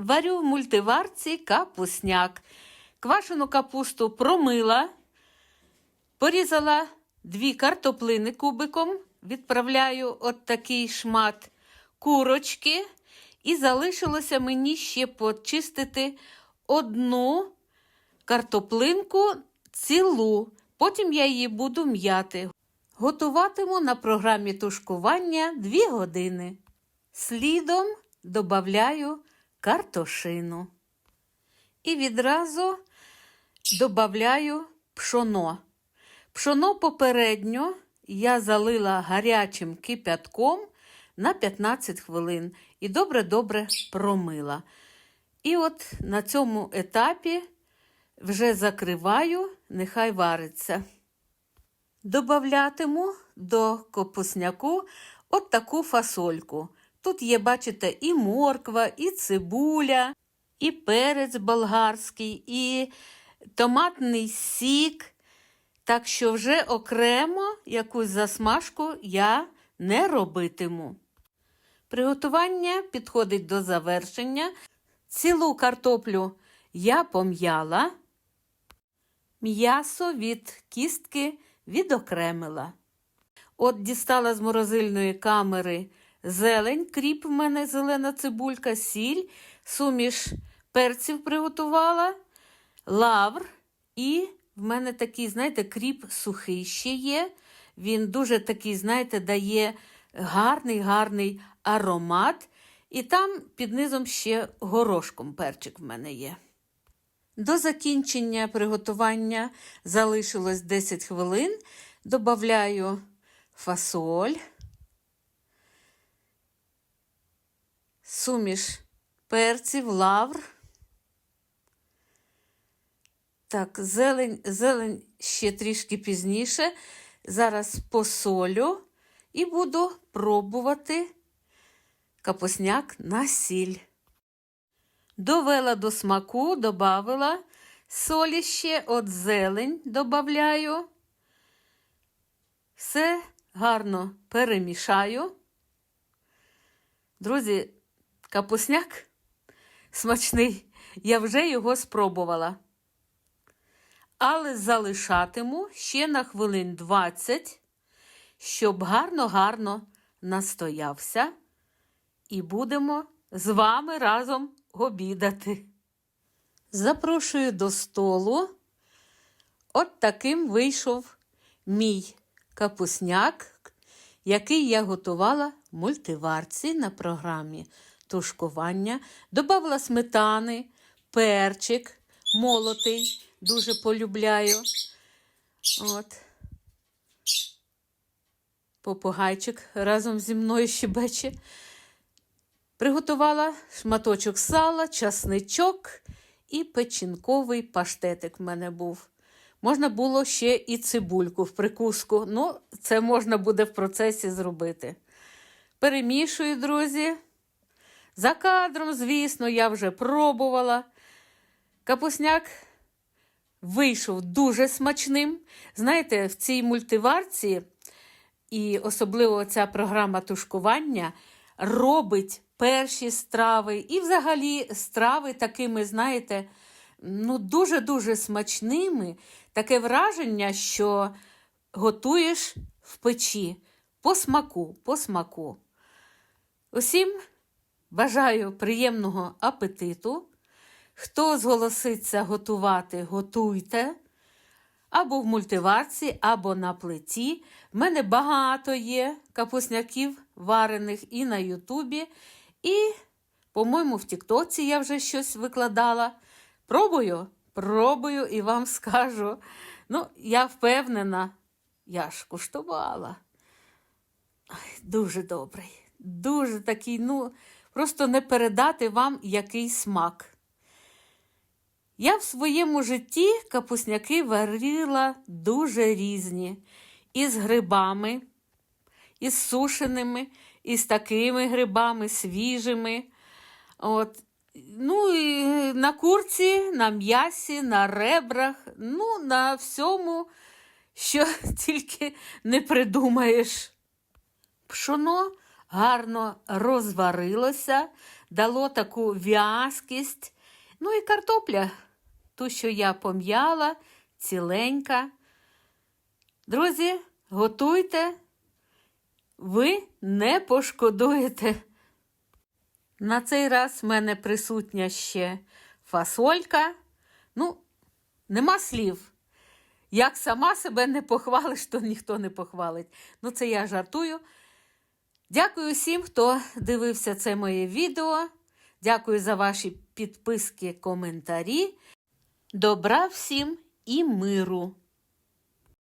Варю в мультиварці капусняк. Квашену капусту промила, порізала дві картоплини кубиком, відправляю от такий шмат курочки. І залишилося мені ще почистити одну картоплинку цілу. Потім я її буду м'яти. Готуватиму на програмі тушкування 2 години. Слідом додаю картошину. І відразу додаю пшоно. Пшоно попередньо я залила гарячим кипятком на 15 хвилин і добре-добре промила. І от на цьому етапі вже закриваю, нехай вариться. Добавлятиму до капусняку от таку фасольку. Тут є, бачите, і морква, і цибуля, і перець болгарський, і томатний сік. Так що вже окремо якусь засмажку я не робитиму. Приготування підходить до завершення. Цілу картоплю я пом'яла, м'ясо від кістки відокремила. От дістала з морозильної камери зелень, кріп в мене зелена цибулька, сіль, суміш перців приготувала, лавр і в мене такий, знаєте, кріп сухий ще є. Він дуже такий, знаєте, дає гарний, гарний аромат. І там під низом ще горошком перчик в мене є. До закінчення приготування залишилось 10 хвилин. Добавляю фасоль, суміш перців, лавр. Так, зелень, зелень ще трішки пізніше. Зараз посолю і буду пробувати капусняк на сіль. Довела до смаку, додавила солі ще, от зелень додаю. Все гарно перемішаю. Друзі, капусняк смачний, я вже його спробувала. Але залишатиму ще на хвилин 20, щоб гарно-гарно настоявся. І будемо з вами разом обідати. Запрошую до столу. От таким вийшов мій капусняк, який я готувала в мультиварці на програмі тушкування. Добавила сметани, перчик молотий, дуже полюбляю. От. Попугайчик разом зі мною щебече. Приготувала шматочок сала, часничок і печінковий паштетик в мене був. Можна було ще і цибульку в прикуску. Ну, це можна буде в процесі зробити. Перемішую, друзі. За кадром, звісно, я вже пробувала. Капусняк вийшов дуже смачним. Знаєте, в цій мультиварці, і особливо ця програма тушкування робить перші страви і взагалі страви такими, знаєте, ну, дуже-дуже смачними. Таке враження, що готуєш в печі по смаку, по смаку. Усім бажаю приємного апетиту. Хто зголоситься готувати, готуйте. Або в мультиварці, або на плиті. В мене багато є капусняків варених і на Ютубі. І, по-моєму, в Тіктоці я вже щось викладала. Пробую, пробую і вам скажу. Ну, я впевнена, я ж куштувала. Ай, Дуже добрий, дуже такий, ну, просто не передати вам який смак. Я в своєму житті капусняки варила дуже різні. Із грибами, із сушеними, із такими грибами, свіжими. От. Ну, і на курці, на м'ясі, на ребрах, ну, на всьому, що тільки не придумаєш. Пшоно гарно розварилося, дало таку в'язкість. Ну і картопля, ту, що я пом'яла, ціленька. Друзі, готуйте, ви не пошкодуєте. На цей раз в мене присутня ще фасолька. Ну, нема слів. Як сама себе не похвалиш, то ніхто не похвалить. Ну, це я жартую. Дякую всім, хто дивився це моє відео. Дякую за ваші підписки, коментарі. Добра всім і миру!